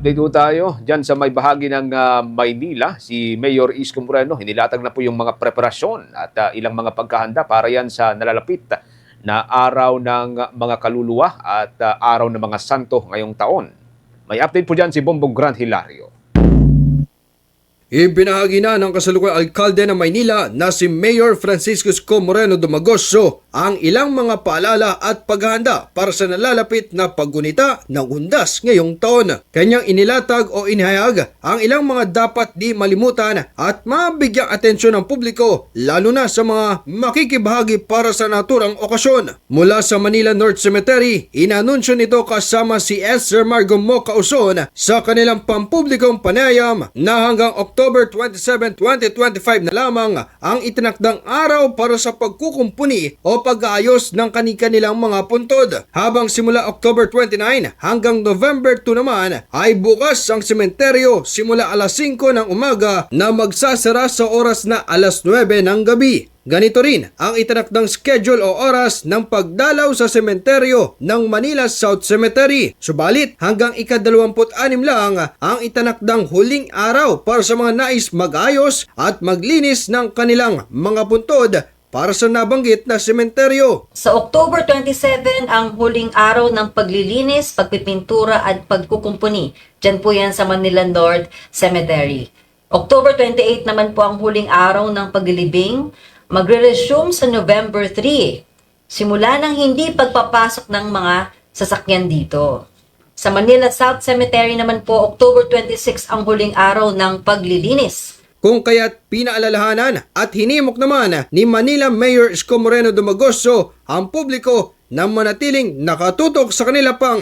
Update po tayo dyan sa may bahagi ng ah, Maynila. Si Mayor Isko Moreno, hinilatag na po yung mga preparasyon at ah, ilang mga pagkahanda para yan sa nalalapit na araw ng mga kaluluwa at ah, araw ng mga santo ngayong taon. May update po dyan si Bombong Grand Hilario. Ibinahagi na ng kasalukuyang alkalde ng Maynila na si Mayor Francisco Sco Moreno Dumagoso ang ilang mga paalala at paghahanda para sa nalalapit na paggunita ng undas ngayong taon. Kanyang inilatag o inihayag ang ilang mga dapat di malimutan at mabigyang atensyon ng publiko lalo na sa mga makikibahagi para sa naturang okasyon. Mula sa Manila North Cemetery, inanunsyo nito kasama si Esther Margo Moca Uson sa kanilang pampublikong panayam na hanggang October 27, 2025 na lamang ang itinakdang araw para sa pagkukumpuni o pag-aayos ng kanilang mga puntod. Habang simula October 29 hanggang November 2 naman ay bukas ang sementeryo simula alas 5 ng umaga na magsasara sa oras na alas 9 ng gabi. Ganito rin ang itinakdang schedule o oras ng pagdalaw sa sementeryo ng Manila South Cemetery. Subalit hanggang ika-26 lang ang itinakdang huling araw para sa mga nais mag-ayos at maglinis ng kanilang mga puntod para sa nabanggit na sementeryo. Sa October 27 ang huling araw ng paglilinis, pagpipintura at pagkukumpuni. Diyan po yan sa Manila North Cemetery. October 28 naman po ang huling araw ng paglilibing. Magre-resume sa November 3. Simula ng hindi pagpapasok ng mga sasakyan dito. Sa Manila South Cemetery naman po, October 26 ang huling araw ng paglilinis. Kung kaya't pinaalalahanan at hinimok naman ni Manila Mayor Isko Moreno Dumagoso ang publiko na manatiling nakatutok sa kanila pang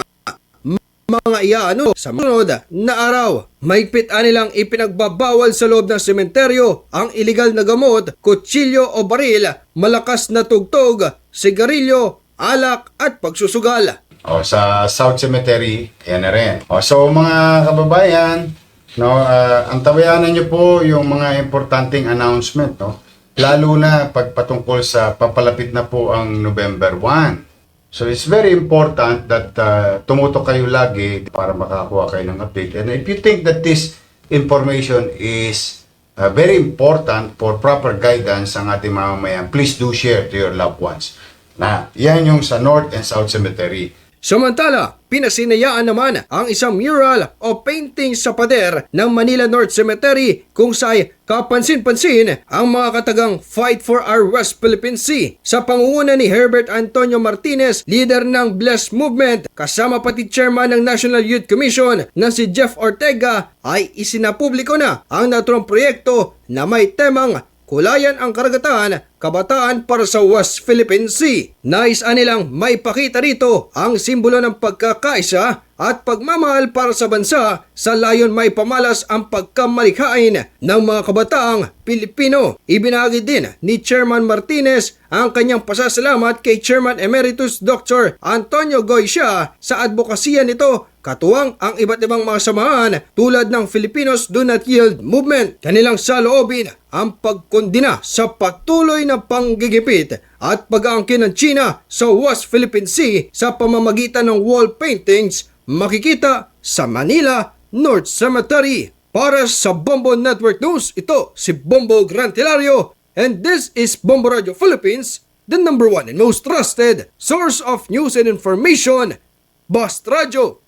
mga iaano sa sunod na araw. Mahigpit nilang ipinagbabawal sa loob ng sementeryo ang iligal na gamot, kutsilyo o baril, malakas na tugtog, sigarilyo, alak at pagsusugal. O, sa South Cemetery, yan na rin. O, so mga kababayan, no, ah, ang nyo po yung mga importanteng announcement, no? Lalo na pagpatungkol sa papalapit na po ang November 1. So it's very important that uh, tumutok kayo lagi para makakuha kayo ng update. And if you think that this information is uh, very important for proper guidance ang ating mamamayan, please do share to your loved ones. Na, yan yung sa North and South Cemetery. Samantala, pinasinayaan naman ang isang mural o painting sa pader ng Manila North Cemetery kung saan kapansin-pansin ang mga katagang Fight for Our West Philippine Sea sa pangunguna ni Herbert Antonio Martinez, leader ng Bless Movement, kasama pati chairman ng National Youth Commission na si Jeff Ortega ay isinapubliko na ang naturang proyekto na may temang Kulayan ang karagatan, kabataan para sa West Philippine Sea. Nais nilang maipakita rito ang simbolo ng pagkakaisa at pagmamahal para sa bansa sa layon may pamalas ang pagkamalikhain ng mga kabataang Pilipino. Ibinahagi din ni Chairman Martinez ang kanyang pasasalamat kay Chairman Emeritus Dr. Antonio Goycia sa advokasya nito katuwang ang iba't ibang mga samahan tulad ng Filipinos Do Not Yield Movement. Kanilang saloobin ang pagkondina sa patuloy na panggigipit at pag-aangkin ng China sa West Philippine Sea sa pamamagitan ng wall paintings makikita sa Manila North Cemetery. Para sa Bombo Network News, ito si Bombo Grantilario and this is Bombo Radio Philippines, the number one and most trusted source of news and information. Bast Radio.